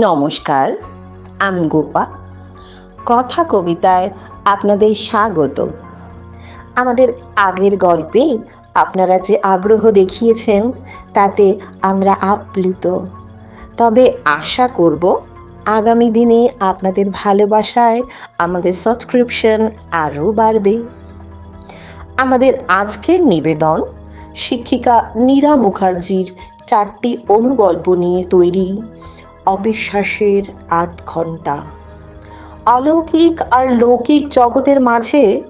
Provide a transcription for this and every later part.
নমস্কার, আমি গোপা। কথা কবিতায় আপনাদের স্বাগত। আমাদের আগের গল্পে আপনারা যে আগ্রহ দেখিয়েছেন, তাতে আমরা আপ্লুত। তবে আশা করব আগামী দিনে আপনাদের ভালোবাসায় আমাদের সাবস্ক্রিপশন আরও বাড়বে। আমাদের আজকের নিবেদন, শিক্ষিকা নীরা মুখার্জির চারটি অনুগল্প নিয়ে তৈরি অবিশ্বাসের আট ঘণ্টা। অলৌকিক আর লৌকিক জগতের মাঝে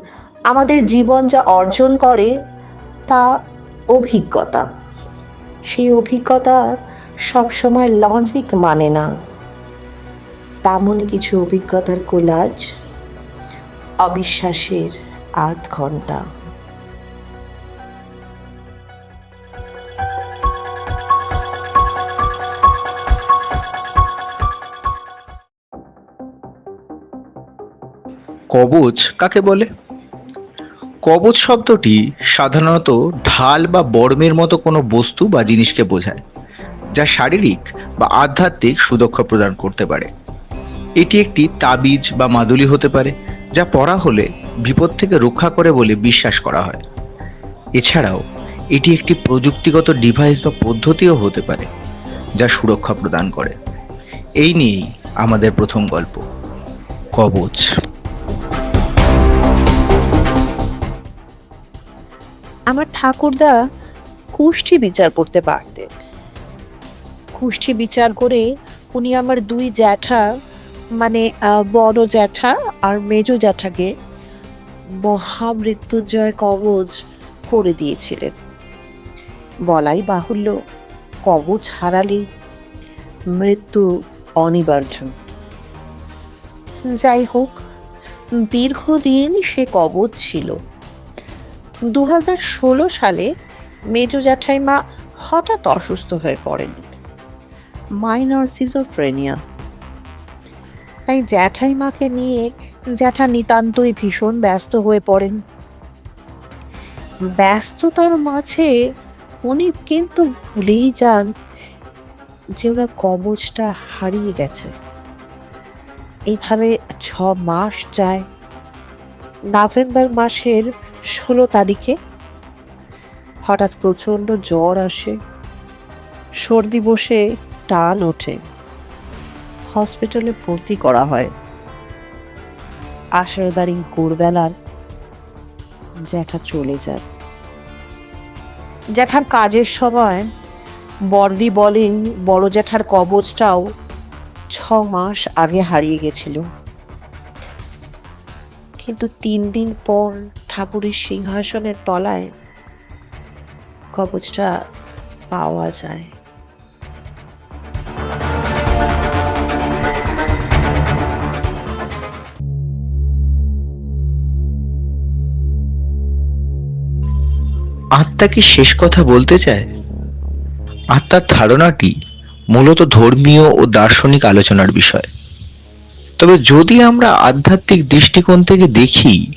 আমাদের জীবন যা অর্জন করে, তা অভিজ্ঞতা। সেই অভিজ্ঞতা সবসময় লজিক মানে না। তেমনই কিছু অভিজ্ঞতার কোলাজ, অবিশ্বাসের আধ ঘণ্টা। কবচ কাকে বলে? কবচ শব্দটি সাধারণত ঢাল বা বর্মের মতো কোনো বস্তু বা জিনিসকে বোঝায়, যা শারীরিক বা আধ্যাত্মিক সুরক্ষা প্রদান করতে পারে। এটি একটি তাবিজ বা মাদুলি হতে পারে, যা পরা হলে বিপদ থেকে রক্ষা করে বলে বিশ্বাস করা হয়। এছাড়াও, এটি একটি প্রযুক্তিগত ডিভাইস বা পদ্ধতিও হতে পারে, যা সুরক্ষা প্রদান করে। এই নিয়েই আমাদের প্রথম গল্প, কবচ। আমার ঠাকুরদা কুষ্ঠি বিচার করতে পারতেন কুষ্ঠি বিচার করে উনি আমার দুই জ্যাঠা মানে বড় জ্যাঠা আর মেজ জ্যাঠাকে মহামৃত্যুঞ্জয় কবচ করে দিয়েছিলেন। বলাই বাহুল্য, কবচ হারালে মৃত্যু অনিবার্য। যাই হোক, দীর্ঘদিন সে কবচ ছিল। দু ষোলো সালে মেজো জ্যাঠাইমা হঠাৎ অসুস্থ হয়ে পড়েন। Minor schizophrenia. তাই জ্যাঠাইমাকে নিয়ে জ্যাঠা নিতান্তই ভীষণ ব্যস্ত হয়ে পড়েন। ব্যস্ততার মাঝে উনি কিন্তু ভুলেই যান যে ওনার কবচটা হারিয়ে গেছে। এইভাবে ছ মাস যায়। নভেম্বর মাসের ষোলো তারিখে হঠাৎ প্রচণ্ড জ্বর আসে। সর্দি বসে টান ওঠে। হসপিটালে ভর্তি করা হয়। আশার দাঁড়িয়ে ভোরবেলার জ্যাঠা চলে যায়। জ্যাঠার কাজের সময় বর্দি বলেন, বড় জ্যাঠার কবচটাও ছ মাস আগে হারিয়ে গেছিল। কিন্তু তিন দিন পর ঠাকুরের সিংহাসনের তলায় কবচটা পাওয়া যায়। আত্মা কি শেষ কথা বলতে চায়? আত্মার ধারণাটি মূলত ধর্মীয় ও দার্শনিক আলোচনার বিষয়। তবে যদি আমরা আধ্যাত্মিক দৃষ্টিকোণ থেকে দেখি,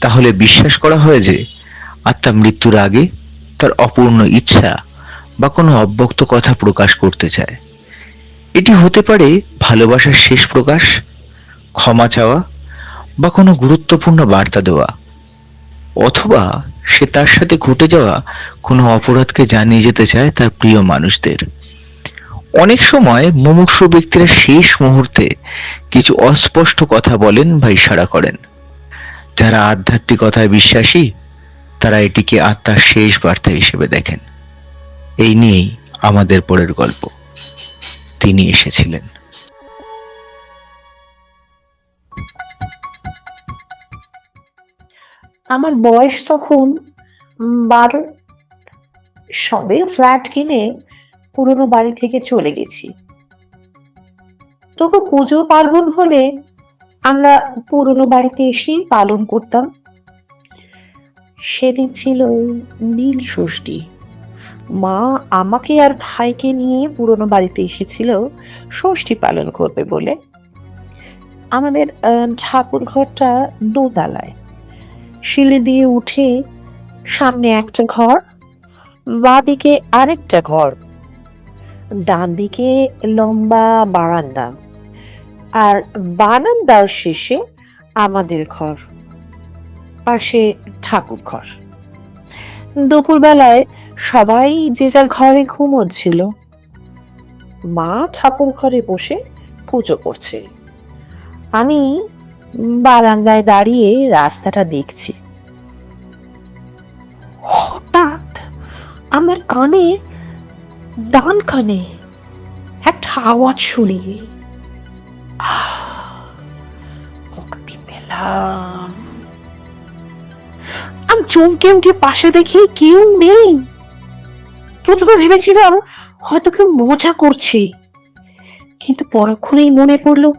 তাহলে বিশ্বাস করা হয় যে, আত্মা মৃত্যুর আগে তার অপূর্ণ ইচ্ছা বা কোনো অব্যক্ত কথা প্রকাশ করতে চায়। এটি হতে পারে ভালোবাসার শেষ প্রকাশ, ক্ষমা চাওয়া বা কোনো গুরুত্বপূর্ণ বার্তা দেওয়া, অথবা সে তার সাথে ঘটে যাওয়া কোনো অপরাধকে জানিয়ে যেতে চায় তার প্রিয় মানুষদের। অনেক সময় মুমূর্ষু ব্যক্তিরা শেষ মুহূর্তে কিছু অস্পষ্ট কথা বলেন বা ইশারা করেন। যারা আধ্যাত্মিকতায় বিশ্বাসী, তারা এটিকে আত্মার শেষ বার্তা হিসেবে দেখেন। এই নিয়েই আমাদের পরের গল্প। তিনি এসেছিলেন। আমার বয়স তখন বারো সবে ফ্ল্যাট কিনে পুরনো বাড়ি থেকে চলে গেছি। তবু পুজো পার্বণ হলে আমরা পুরনো বাড়িতে এসেই পালন করতাম। সেদিন ছিল নীল ষষ্ঠী। মা আমাকে আর ভাইকে নিয়ে পুরনো বাড়িতে এসেছিল ষষ্ঠী পালন করবে বলে। আমাদের ঠাকুর ঘরটা দোতলায়। সিঁড়ি দিয়ে উঠে সামনে একটা ঘর, বাঁদিকে আরেকটা ঘর ডান দিকে লম্বা বারান্দা আর বারান্দার শেষে আমাদের ঘর, পাশে ঠাকুর ঘর। দুপুরবেলায় সবাই যে যার ঘরে ঘুমোচ্ছিল, মা ঠাকুর ঘরে বসে পুজো করছে। আমি বারান্দায় দাঁড়িয়ে রাস্তাটা দেখছি। হঠাৎ আমার কানে, ডান কানে একটা আওয়াজ শুনি মুক্তি পেলাম। আমি চমকে উঠে পাশে দেখি কেউ নেই। প্রথমে ভেবেছিলাম হয়তো কেউ মজা করছে। কিন্তু পরক্ষণেই মনে পড়ল,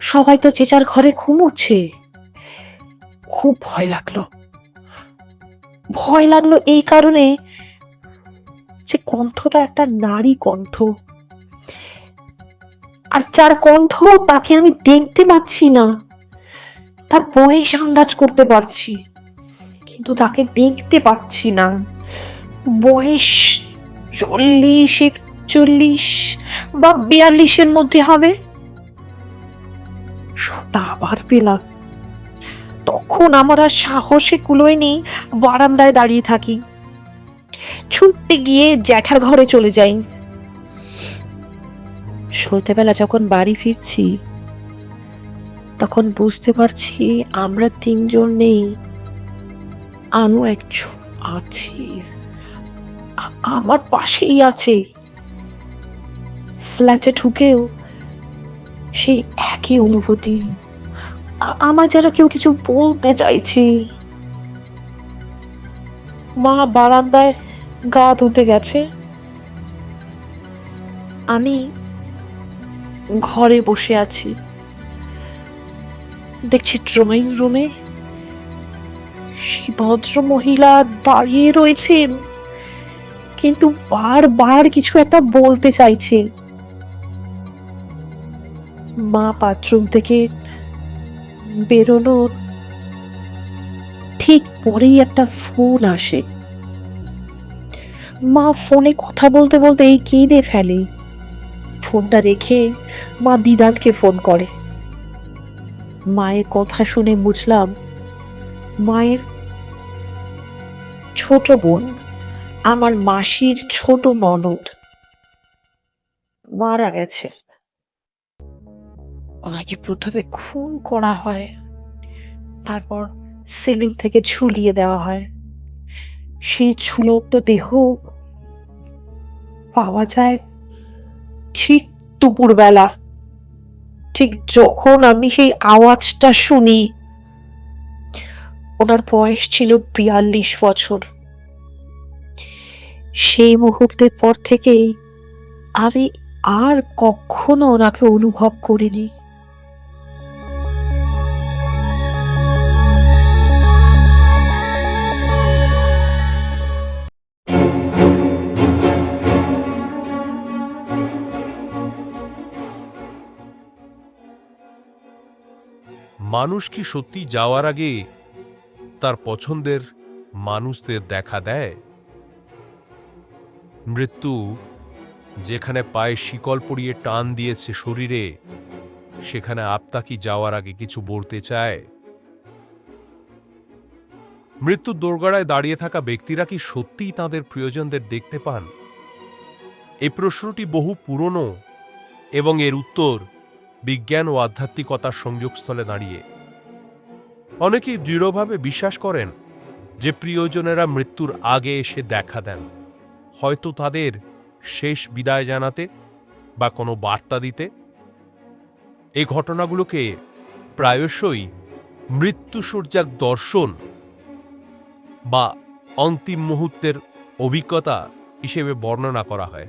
সবাই তো যার ঘরে ঘুমোচ্ছে। খুব ভয় লাগল। ভয় লাগল এই কারণে যে কণ্ঠটা একটা নারী কণ্ঠ। আর যার কণ্ঠ তাকে আমি দেখতে পাচ্ছি না, তার বয়স আন্দাজ করতে পারছি, কিন্তু তাকে দেখতে পাচ্ছি না। বয়স চল্লিশ, একচল্লিশ বা বিয়াল্লিশের মধ্যে হবে। সবটা আবার পেলাম। তখন আমার আর সাহসে কুলোয় নেই, বারান্দায় দাঁড়িয়ে থাকি। ছুটতে গিয়ে জ্যাঠার ঘরে চলে যাই। সন্ধ্যেবেলা যখন বাড়ি ফিরছি, তখন বুঝতে পারছি আমরা তিনজন নেই, আনু একজন আছে, আমার পাশেই আছে। ফ্ল্যাটে ঢুকেও সেই একই অনুভূতি। আমার যেন কেউ কিছু বলতে চাইছি। মা বারান্দায় গা ধুতে গেছে। আমি ঘরে বসে আছি। দেখছি ড্রয়িং রুমে ভদ্র মহিলা দাঁড়িয়ে রয়েছেন কিন্তু বারবার কিছু একটা বলতে চাইছে। মা বাথরুম থেকে বেরোনোর ঠিক পরেই একটা ফোন আসে। মা ফোনে কথা বলতে বলতে এই কেঁদে ফেলে। ফোনটা রেখে মা দিদানকে ফোন করে। মায়ের কথা শুনে বুঝলাম, মায়ের ছোট বোন, আমার মাসির ছোট ননদ মারা গেছে। ওনাকে প্রথমে খুন করা হয়, তারপর সিলিং থেকে ঝুলিয়ে দেওয়া হয়। সেই ঝুলন্ত দেহ পাওয়া যায় ঠিক দুপুরবেলা। ঠিক যখন আমি সেই আওয়াজটা শুনি, ওনার বয়স ছিল বিয়াল্লিশ বছর। সেই মুহূর্তের পর থেকেই আমি আর কখনো ওনাকে অনুভব করিনি। মানুষ কি সত্যি যাওয়ার আগে তার পছন্দের মানুষদের দেখা দেয়? মৃত্যু যেখানে পায়ে শিকল পড়িয়ে টান দিয়েছে শরীরে, সেখানে আপতা কি যাওয়ার আগে কিছু বলতে চায়? মৃত্যুর দোরগড়ায় দাঁড়িয়ে থাকা ব্যক্তিরা কি সত্যিই তাদের প্রিয়জনদের দেখতে পান? এই প্রশ্নটি বহু পুরনো এবং এর উত্তর বিজ্ঞান ও আধ্যাত্মিকতার সংযোগস্থলে দাঁড়িয়ে। অনেকেই দৃঢ়ভাবে বিশ্বাস করেন যে প্রিয়জনেরা মৃত্যুর আগে এসে দেখা দেন। হয়তো তাদের শেষ বিদায় জানাতে বা কোনো বার্তা দিতে। এই ঘটনাগুলোকে প্রায়শই মৃত্যুসজ্জাক দর্শন বা অন্তিম মুহূর্তের অভিজ্ঞতা হিসেবে বর্ণনা করা হয়।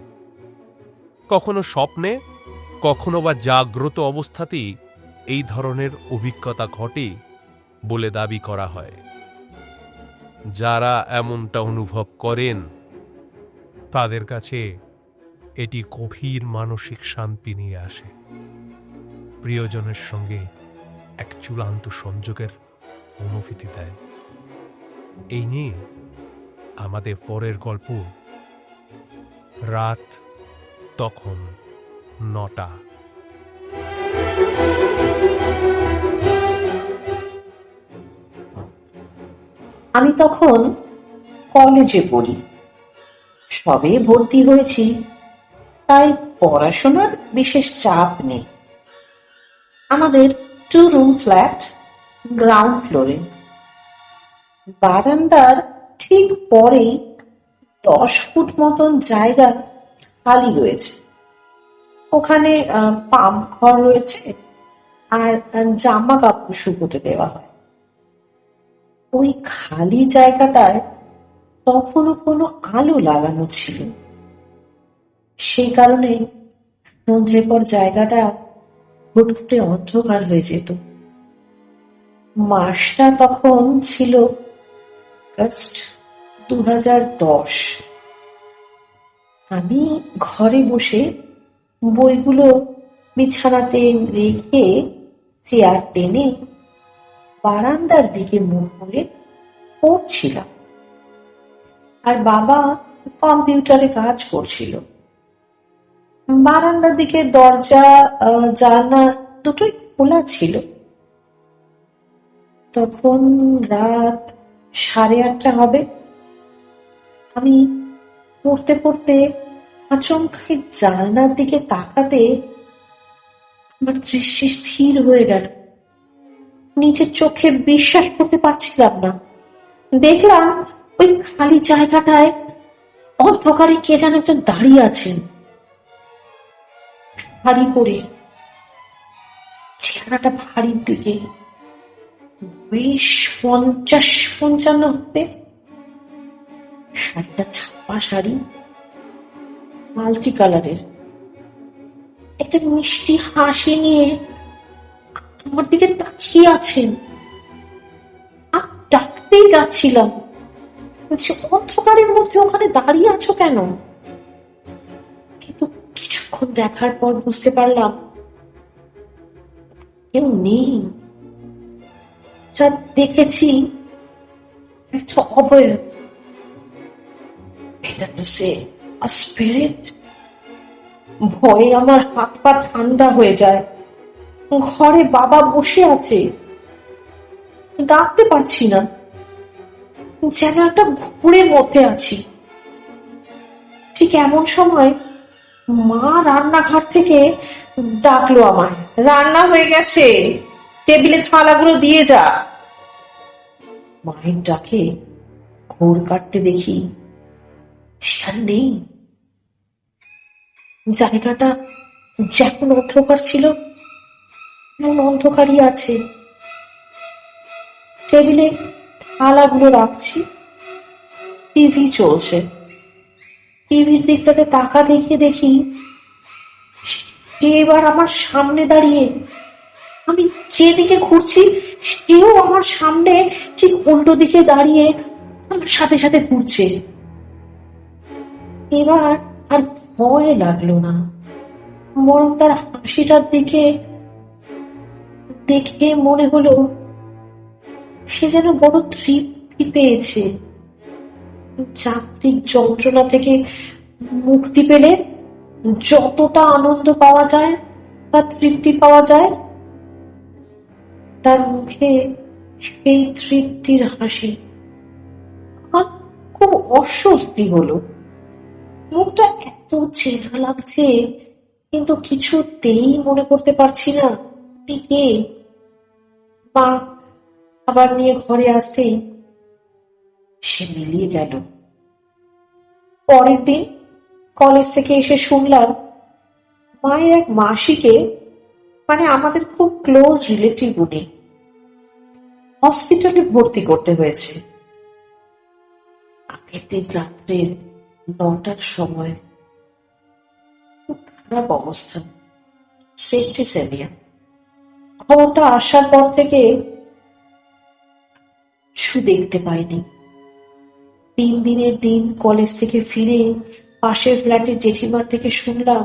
কখনো স্বপ্নে কখনো বা জাগ্রত অবস্থাতেই এই ধরনের অভিজ্ঞতা ঘটে বলে দাবি করা হয়। যারা এমনটা অনুভব করেন, তাদের কাছে এটি গভীর মানসিক শান্তি নিয়ে আসে। প্রিয়জনের সঙ্গে এক চূড়ান্ত সংযোগের অনুভূতি দেয়। এই নিয়ে আমাদের পরের গল্প রাত তখন। নটা। আমি তখন কলেজে পড়ি। সবে ভর্তি হয়েছি, তাই পড়াশোনার বিশেষ চাপ নেই। আমাদের টু রুম ফ্ল্যাট গ্রাউন্ড ফ্লোরে বারান্দার ঠিক পরেই দশ ফুট মতন জায়গা খালি রয়েছে। ওখানে পাম্প ঘর রয়েছে আর জামা কাপড় শুকোতে দেওয়া হয়। ওই খালি জায়গাটায় তখনও কোনো আলো লাগানো ছিল। সেই কারণে সন্ধ্যের পর জায়গাটা ঘুটঘুটে অন্ধকার হয়ে যেত। মাসটা তখন ছিল আগস্ট দু হাজার দশ। আমি ঘরে বসে বইগুলো বিছানাতে রেখে চেয়ার টেনে বারান্দার দিকে মুখ করে পড়ছিলাম। আর বাবা কম্পিউটারে কাজ করছিল। বারান্দার দিকে দরজা জানলা দুটোই খোলা ছিল। তখন রাত সাড়ে আটটা হবে। আমি পড়তে পড়তে আচমকাই জানলার দিকে তাকাতে আমার দৃষ্টি স্থির হয়ে গেল। নিজের চোখে বিশ্বাস করতে পারছিলাম না। দেখলাম ওই খালি জায়গাটায় অন্ধকারে কে যেন একজন দাঁড়িয়ে আছেন। শাড়ি পরে চেহারাটা ভারীর দিকে বেশ পঞ্চাশ পঞ্চান্ন হবে। শাড়িটা ছাপা শাড়ি। মাল্টি কালারের একটা মিষ্টি হাসি নিয়ে আমার দিকে তাকিয়ে আছেন। ডাকতেই যাচ্ছিলাম। বলছি, অন্ধকারের মধ্যে ওখানে দাঁড়িয়ে আছো কেন? কিন্তু কিছুক্ষণ দেখার পর বুঝতে পারলাম, কেউ নেই। যা দেখেছি, একটা অবয়ব। এটা তো সে স্পিরিট ভয়ে আমার হাত পা ঠান্ডা হয়ে যায়। ঘরে বাবা বসে আছে। ডাকতে পারছি না। যেন একটা ঘুরের মধ্যে আছি। ঠিক এমন সময় মা রান্নাঘর থেকে ডাকলো আমায়, রান্না হয়ে গেছে। টেবিলে থালাগুলো দিয়ে যা। মায়ের ডাকে ঘোর কাটতে দেখি সে নেই। জায়গাটা যেমন অন্ধকার ছিল এমন অন্ধকারই আছে। টেবিলে থালাগুলো রাখছি, টিভি চলছে। টিভির দিকটাতে তাকা দেখিয়ে দেখি এবার আমার সামনে দাঁড়িয়ে, আমি যেদিকে ঘুরছি, সেও আমার সামনে ঠিক উল্টো দিকে দাঁড়িয়ে আমার সাথে সাথে ঘুরছে। এবার আর ভয় লাগল না। বরং তার হাসিটার দিকে দেখে মনে হলো সে যেন বড় তৃপ্তি পেয়েছে। যান্ত্রিক যন্ত্রণা থেকে মুক্তি পেলে যতটা আনন্দ পাওয়া যায়, বা তৃপ্তি পাওয়া যায়, তার মুখে সেই তৃপ্তির হাসি। খুব অস্বস্তি হলো। মুখটা চেনা লাগছে, কিন্তু কিছুতেই মনে করতে পারছি না কে। মা খাবার নিয়ে ঘরে আসতেই সে মিলিয়ে গেল। পরের দিন কলেজ থেকে এসে শুনলাম, মায়ের এক মাসিকে মানে আমাদের খুব ক্লোজ রিলেটিভ উনি, হসপিটালে ভর্তি করতে হয়েছে। আগের দিন রাত্রে নটার সময় খারাপ অবস্থা সেপ্টিসেমিয়া খবরটা আসার পর থেকে কিছু দেখতে পাইনি। তিন দিনের দিন কলেজ থেকে ফিরে পাশের ফ্ল্যাটের জেঠিমার থেকে শুনলাম,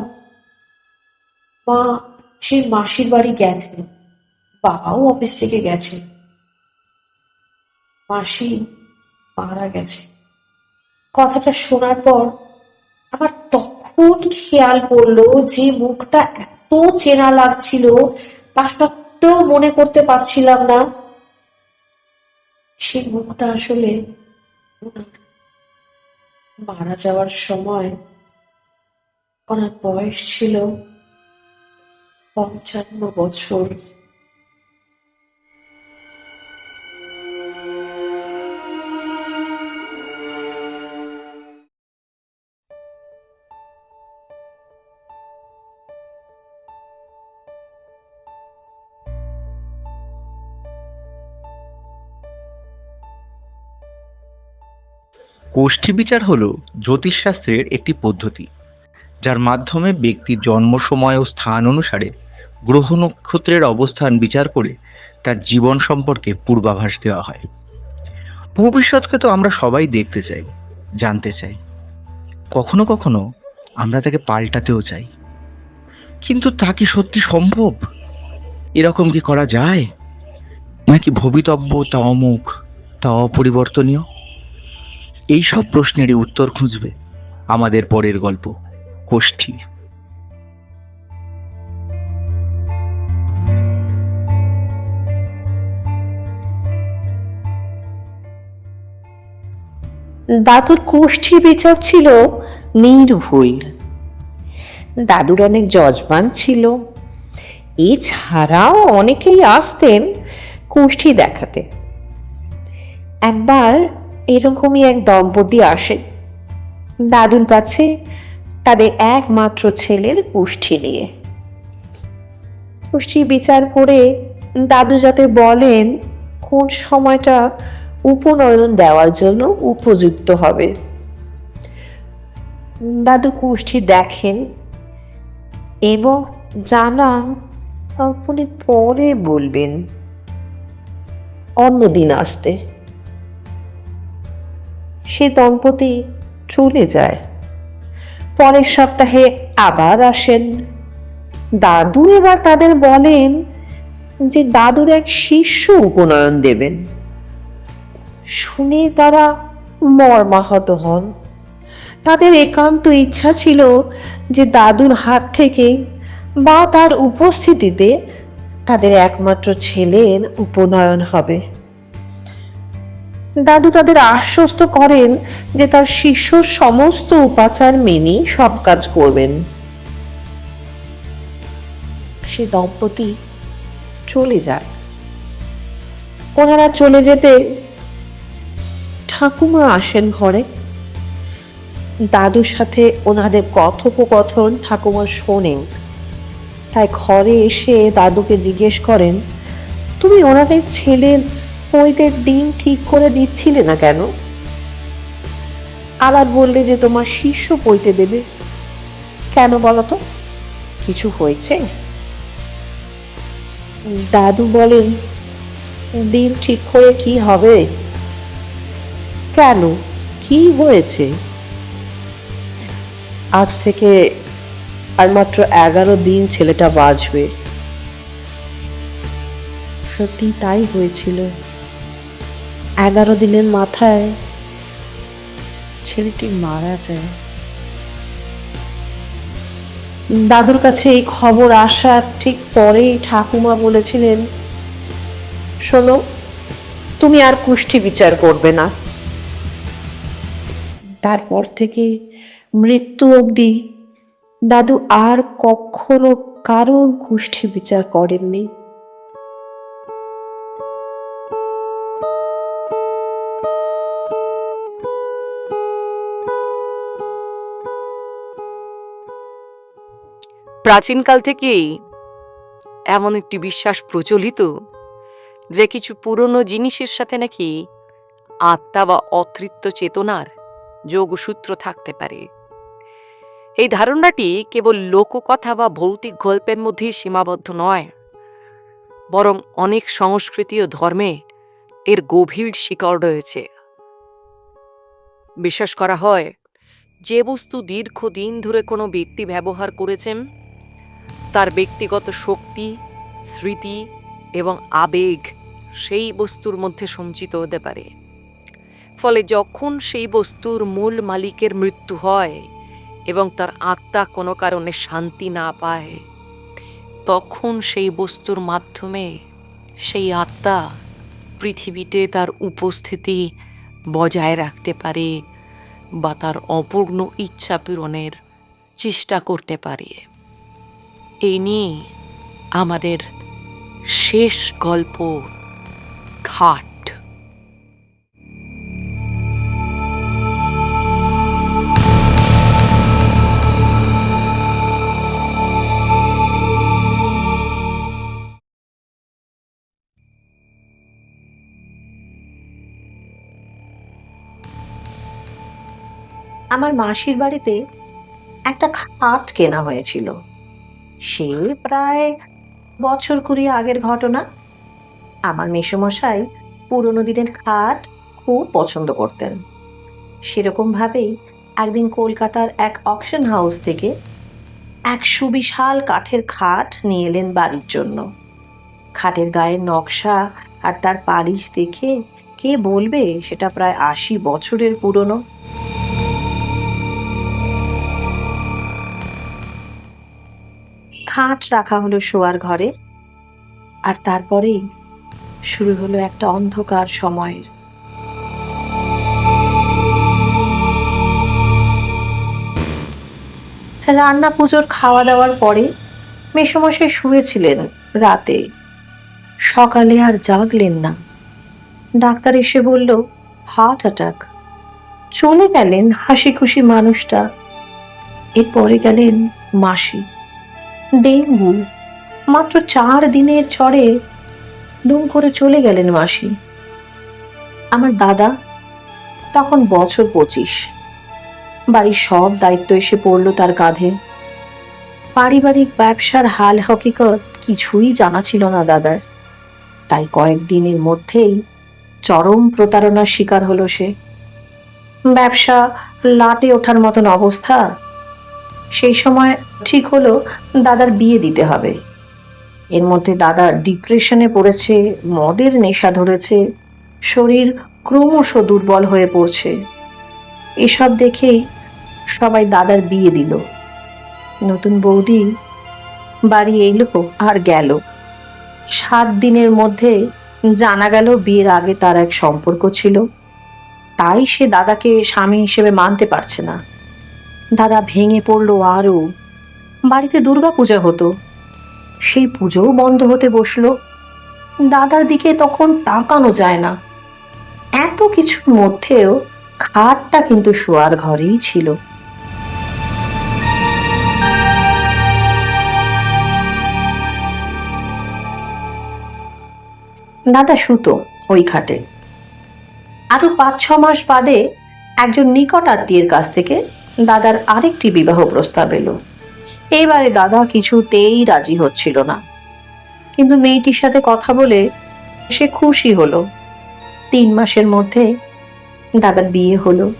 মা সেই মাসির বাড়ি গেছে, বাবাও অফিস থেকে গেছে। মাসি মারা গেছে। কথাটা শোনার পর আমার তখন খেয়াল করল যে মুখটা এত চেনা লাগছিল, তা সত্ত্বেও মনে করতে পারছিলাম না। সেই মুখটা আসলে মারা যাওয়ার সময় ওনার বয়স ছিল, পঞ্চান্ন বছর। কোষ্ঠী বিচার হলো জ্যোতিষশাস্ত্রের একটি পদ্ধতি, যার মাধ্যমে ব্যক্তির জন্ম সময় ও স্থান অনুসারে গ্রহ নক্ষত্রের অবস্থান বিচার করে তার জীবন সম্পর্কে পূর্বাভাস দেওয়া হয়। ভবিষ্যৎকে তো আমরা সবাই দেখতে চাই, জানতে চাই। কখনো কখনো আমরা তাকে পাল্টাতেও চাই। কিন্তু তা কি সত্যি সম্ভব? এরকম কি করা যায়? নাকি ভবিতব্য তা অমুখ তা অপরিবর্তনীয়? এইসব প্রশ্নেরই উত্তর খুঁজবে আমাদের পরের গল্প, কোষ্ঠী। দাদুর কোষ্ঠী বিচার ছিল নির্ভুল। দাদুর অনেক যজমান ছিল। এছাড়াও অনেকেই আসতেন কোষ্ঠী দেখাতে। একবার এরকমই এক দম্পতি আসেন দাদুর কাছে তাদের একমাত্র ছেলের কুষ্ঠী নিয়ে। কুষ্ঠী বিচার করে দাদু যাতে বলেন কোন সময়টা উপনয়ন দেওয়ার জন্য উপযুক্ত হবে। দাদু কুষ্ঠী দেখেন এবং জানান, আপনি পরে বলবেন। অন্যদিন আসতে। সে দম্পতি চলে যায়। পরের সপ্তাহে আবার আসেন। দাদু এবার তাদের বলেন যে দাদুর এক শিষ্য উপনয়ন দেবেন। শুনে তারা মর্মাহত হন। তাদের একান্ত ইচ্ছা ছিল যে দাদুর হাত থেকে বা তার উপস্থিতিতে তাদের একমাত্র ছেলের উপনয়ন হবে। দাদু তাদের আশ্বস্ত করেন যে তার শিষ্য সমস্ত উপাচার মেনে সব কাজ করবেন। সে দম্পতি চলে যায়। ওনারা চলে যেতে ঠাকুমা আসেন ঘরে। দাদুর সাথে ওনাদের কথোপকথন ঠাকুমা শোনেন। তাই ঘরে এসে দাদুকে জিজ্ঞেস করেন, তুমি ওনাদের ছেলের পৈতের দিন ঠিক করে দিচ্ছিলে না কেন? আবার বললে যে তোমার শিষ্য পৈতে দেবে। কেন বলো তো? কিছু হয়েছে? দাদু বলেন দিন ঠিক করে কি হবে? কেন? কি হয়েছে? আজ থেকে আর মাত্র এগারো দিন ছেলেটা বাঁচবে। সত্যি তাই হয়েছিল। এগারো দিনের মাথায় ছেলেটি মারা যায়। দাদুর কাছে এই খবর আসার ঠিক পরেই ঠাকুমা বলেছিলেন, শোনো, তুমি আর কুষ্ঠি বিচার করবে না। তারপর থেকে মৃত্যু অবধি দাদু আর কখনো কারোর কুষ্ঠি বিচার করেননি। প্রাচীনকাল থেকেই এমন একটি বিশ্বাস প্রচলিত যে কিছু পুরনো জিনিসের সাথে নাকি আত্মা বা অতৃপ্ত চেতনার যোগসূত্র থাকতে পারে। এই ধারণাটি কেবল লোককথা বা ভৌতিক গল্পের মধ্যেই সীমাবদ্ধ নয়, বরং অনেক সংস্কৃতি ও ধর্মে এর গভীর শিকড় রয়েছে। বিশ্বাস করা হয়, যে বস্তু দীর্ঘদিন ধরে কোনো ব্যক্তি ব্যবহার করেছেন তার ব্যক্তিগত শক্তি, স্মৃতি এবং আবেগ সেই বস্তুর মধ্যে সঞ্চিত হতে পারে। ফলে যখন সেই বস্তুর মূল মালিকের মৃত্যু হয় এবং তার আত্মা কোনো কারণে শান্তি না পায়, তখন সেই বস্তুর মাধ্যমে সেই আত্মা পৃথিবীতে তার উপস্থিতি বজায় রাখতে পারে বা তার অপূর্ণ ইচ্ছা পূরণের চেষ্টা করতে পারে। এই নিয়ে আমাদের শেষ গল্প ঘাট। আমার মাসির বাড়িতে একটা খাট কেনা হয়েছিল। সে প্রায় বছর কুড়ি আগের ঘটনা। আমার মেসোমশাই পুরনো দিনের খাট খুব পছন্দ করতেন। সেরকমভাবেই একদিন কলকাতার এক অকশন হাউস থেকে এক সুবিশাল কাঠের খাট নিয়ে এলেন বাড়ির জন্য। খাটের গায়ের নকশা আর তার পালিশ দেখে কে বলবে সেটা প্রায় আশি বছরের পুরনো। খাট রাখা হলো শোয়ার ঘরে, আর তারপরেই শুরু হলো একটা অন্ধকার সময়ের। রান্না পুজোর খাওয়া দাওয়ার পরে মেসমশাই শুয়েছিলেন রাতে। সকালে আর জাগলেন না। ডাক্তার এসে বলল, হার্ট অ্যাটাক। চলে গেলেন হাসি খুশি মানুষটা। এরপরে গেলেন মাসি। ডেঙ্গু মাত্র চার দিনের ঝড়ে দুম করে চলে গেলেন মাসি। আমার দাদা, তখন বছর পঁচিশ। বাড়ির সব দায়িত্ব এসে পড়ল তার কাঁধে। পারিবারিক ব্যবসার হাল হকিকত কিছুই জানা ছিল না দাদার। তাই কয়েকদিনের মধ্যেই চরম প্রতারণার শিকার হলো সে। ব্যবসা লাটে ওঠার মতন অবস্থা সেই সময় ঠিক হলো দাদার বিয়ে দিতে হবে। এর মধ্যে দাদা ডিপ্রেশনে পড়েছে, মদের নেশা ধরেছে, শরীর ক্রমশ দুর্বল হয়ে পড়ছে। এসব দেখেই সবাই দাদার বিয়ে দিল। নতুন বৌদি বাড়ি এলো আর গেল। সাত দিনের মধ্যে জানা গেল বিয়ের আগে তার এক সম্পর্ক ছিল। তাই সে দাদাকে স্বামী হিসেবে মানতে পারছে না। দাদা ভেঙে পড়ল আরও। বাড়িতে দুর্গা পূজা হতো। সেই পুজোও বন্ধ হতে বসল। দাদার দিকে তখন তাকানো যায় না। এত কিছুর মধ্যেও খাটটা কিন্তু শোয়ার ঘরেই ছিল। দাদা সুতো ওই খাটে। আরও পাঁচ ছ মাস বাদে একজন নিকট আত্মীয়ের কাছ থেকে দাদার আরেকটি বিবাহ প্রস্তাব এলো। এবারে দাদা কিছুতেই রাজি হচ্ছিল না। কিন্তু মেয়েটির সাথে কথা বলে সে খুশি হলো। তিন মাসের মধ্যে দাদার বিয়ে হলো।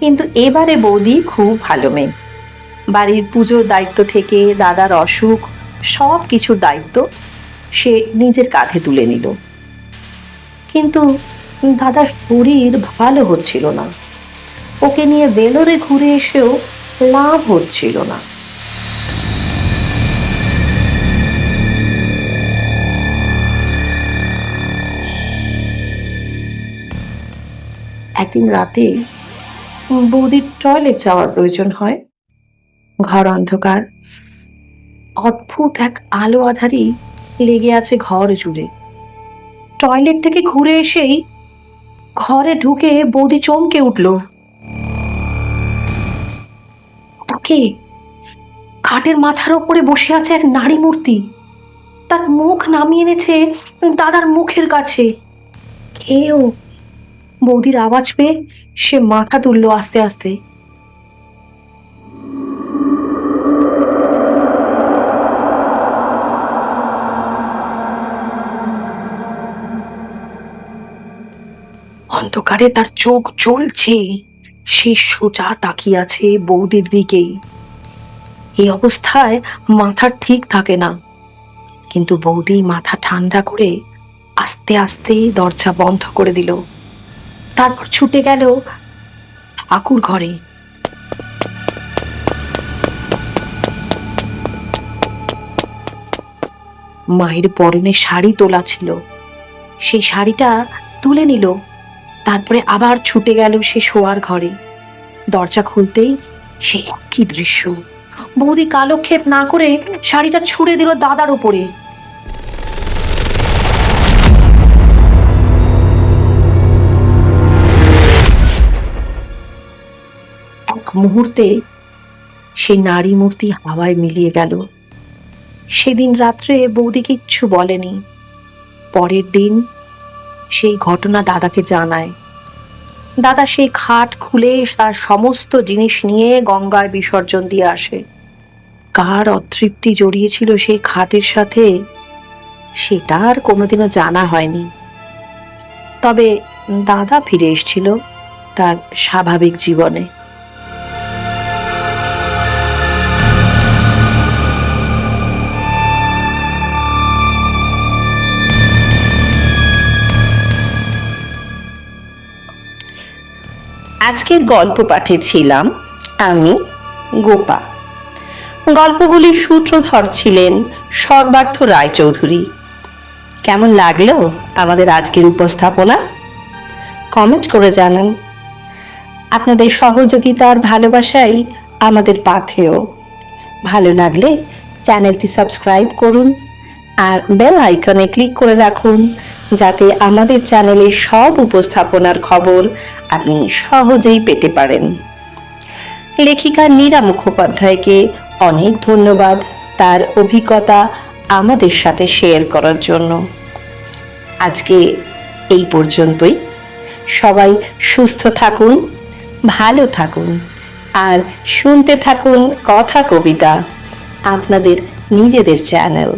কিন্তু এবারে বৌদি খুব ভালো মেয়ে। বাড়ির পুজোর দায়িত্ব থেকে দাদার অসুখ সব কিছুর দায়িত্ব সে নিজের কাঁধে তুলে নিল। কিন্তু দাদার শরীর ভালো হচ্ছিল না। ওকে নিয়ে বেলোরে ঘুরে এসেও লাভ হচ্ছিল না। একদিন রাতে বৌদির টয়লেট যাওয়ার প্রয়োজন হয়। ঘর অন্ধকার। অদ্ভুত এক আলো আধারি লেগে আছে ঘর জুড়ে। টয়লেট থেকে ঘুরে এসেই ঘরে ঢুকে বৌদি চমকে উঠল। ওকে খাটের মাথার ওপরে বসে আছে এক নারী মূর্তি। তার মুখ নামিয়ে এনেছে দাদার মুখের কাছে। কেউ? বৌদির আওয়াজ পেয়ে সে মাথা তুললো আস্তে আস্তে। অন্ধকারে তার চোখ জ্বলছে। সে সোজা তাকিয়ে আছে বৌদির দিকেই। এই অবস্থায় মাথা ঠিক থাকে না। কিন্তু বৌদি মাথা ঠান্ডা করে আস্তে আস্তে দরজা বন্ধ করে দিল। তারপর ছুটে গেল ঠাকুর ঘরে। মায়ের পরনে শাড়ি তোলা ছিল। সেই শাড়িটা তুলে নিল। তারপরে আবার ছুটে গেল সে শোয়ার ঘরে। দরজা খুলতেই সে কি দৃশ্য। বৌদি কালক্ষেপ না করে শাড়িটা ছুড়ে দিল দাদার উপরে। এক মুহূর্তে সেই নারী মূর্তি হাওয়ায় মিলিয়ে গেল। সেদিন রাত্রে বৌদি কিচ্ছু বলেনি। পরের দিন সেই ঘটনা দাদাকে জানায়। দাদা সেই খাট খুলে তার সমস্ত জিনিস নিয়ে গঙ্গায় বিসর্জন দিয়ে আসে। কার অতৃপ্তি জড়িয়েছিল সেই খাটের সাথে, সেটা আর কোনোদিনও জানা হয়নি। তবে দাদা ফিরে এসেছিল তার স্বাভাবিক জীবনে। আজকের গল্প পাঠে ছিলাম আমি গোপা। গল্পগুলির সূত্রধর ছিলেন সর্বার্থ রায়চৌধুরী। কেমন লাগল আমাদের আজকের উপস্থাপনা? কমেন্ট করে জানান। আপনাদের সহযোগিতার ভালোবাসাই আমাদের পাথেও ভালো লাগলে চ্যানেলটি সাবস্ক্রাইব করুন। আর বেল আইকনে ক্লিক করে রাখুন, যাতে আমাদের চ্যানেলের সব উপস্থাপনার খবর আপনি সহজেই পেতে পারেন। লেখিকা নীরা মুখোপাধ্যায়কে অনেক ধন্যবাদ তার অভিজ্ঞতা আমাদের সাথে শেয়ার করার জন্য। আজকে এই পর্যন্তই। সবাই সুস্থ থাকুন, ভালো থাকুন, আর শুনতে থাকুন কথা কবিতা, আপনাদের নিজেদের চ্যানেল